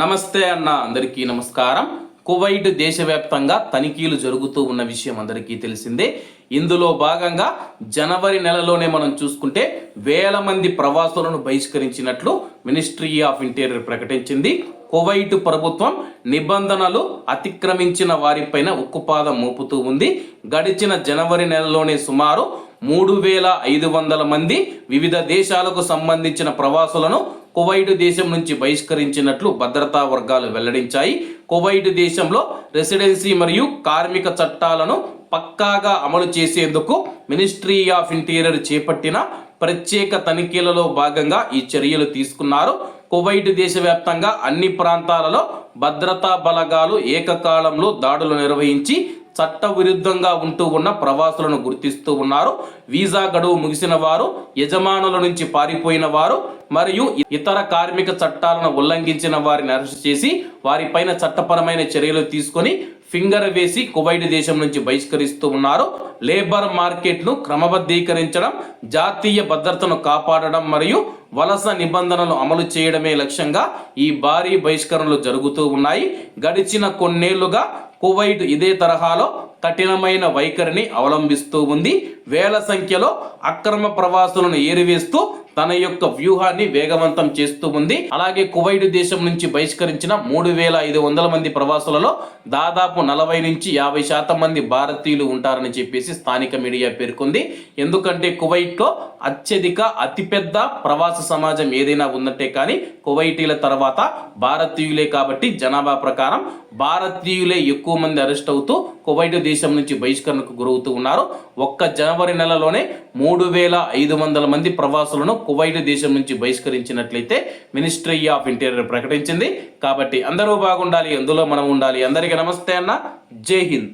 నమస్తే అన్న అందరికీ నమస్కారం. కువైట్ దేశవ్యాప్తంగా తనిఖీలు జరుగుతూ ఉన్న విషయం అందరికీ తెలిసిందే. ఇందులో భాగంగా జనవరి నెలలోనే మనం చూసుకుంటే వేల మంది ప్రవాసులను బహిష్కరించినట్లు మినిస్ట్రీ ఆఫ్ ఇంటీరియర్ ప్రకటించింది. కువైట్ ప్రభుత్వం నిబంధనలు అతిక్రమించిన వారిపైన ఉక్కుపాదం మోపుతూ ఉంది. గడిచిన జనవరి నెలలోనే సుమారు మూడు వేల ఐదు వందల మంది వివిధ దేశాలకు సంబంధించిన ప్రవాసులను కువైట్ దేశం నుంచి బహిష్కరించినట్లు భద్రతా వర్గాలు వెల్లడించాయి. కువైట్ దేశంలో రెసిడెన్సీ మరియు కార్మిక చట్టాలను పక్కాగా అమలు చేసేందుకు మినిస్ట్రీ ఆఫ్ ఇంటీరియర్ చేపట్టిన ప్రత్యేక తనిఖీలలో భాగంగా ఈ చర్యలు తీసుకున్నారు. కువైట్ దేశవ్యాప్తంగా అన్ని ప్రాంతాలలో భద్రతా బలగాలు ఏకకాలంలో దాడులు నిర్వహించి చట్ట విరుద్ధంగా ఉంటూ ఉన్న ప్రవాసులను గుర్తిస్తూ ఉన్నారు. వీసా గడువు ముగిసిన వారు యజమానుల నుంచి పారిపోయిన వారు మరియు ఇతర కార్మిక చట్టాలను ఉల్లంఘించిన వారిని అరెస్ట్ చేసి వారిపైన చట్టపరమైన చర్యలు తీసుకొని ఫింగర్ వేసి కువైట్ దేశం నుంచి బహిష్కరిస్తూ ఉన్నారు. లేబర్ మార్కెట్ను క్రమబద్ధీకరించడం జాతీయ భద్రతను కాపాడడం మరియు వలస నిబంధనలు అమలు చేయడమే లక్ష్యంగా ఈ భారీ బహిష్కరణలు జరుగుతూ ఉన్నాయి. గడిచిన కొన్నేళ్ళుగా కువైట్ ఇదే తరహాలో కఠినమైన వైఖరిని అవలంబిస్తూ ఉంది. వేల సంఖ్యలో అక్రమ ప్రవాసులను ఏరివేస్తూ తన యొక్క వ్యూహాన్ని వేగవంతం చేస్తూ ఉంది. అలాగే కువైట్ దేశం నుంచి బహిష్కరించిన మూడు వేల ఐదు వందల మంది ప్రవాసులలో దాదాపు నలభై నుంచి యాభై శాతం మంది భారతీయులు ఉంటారని చెప్పేసి స్థానిక మీడియా పేర్కొంది. ఎందుకంటే కువైట్లో అత్యధిక అతిపెద్ద ప్రవాస సమాజం ఏదైనా ఉందంటే కానీ కువైటీల తర్వాత భారతీయులే కాబట్టి జనాభా ప్రకారం భారతీయులే ఎక్కువ మంది అరెస్ట్ అవుతూ కువైట్ దేశం నుంచి బహిష్కరణకు గురవుతూ ఉన్నారు. ఒక్క జనవరి నెలలోనే మూడు వేల ఐదు వందల మంది ప్రవాసులను కువైట్ దేశం నుంచి బహిష్కరించినట్లయితే మినిస్ట్రీ ఆఫ్ ఇంటీరియర్ ప్రకటించింది. కాబట్టి అందరూ బాగుండాలి అందులో మనం ఉండాలి. అందరికీ నమస్తే అన్న. జై హింద్.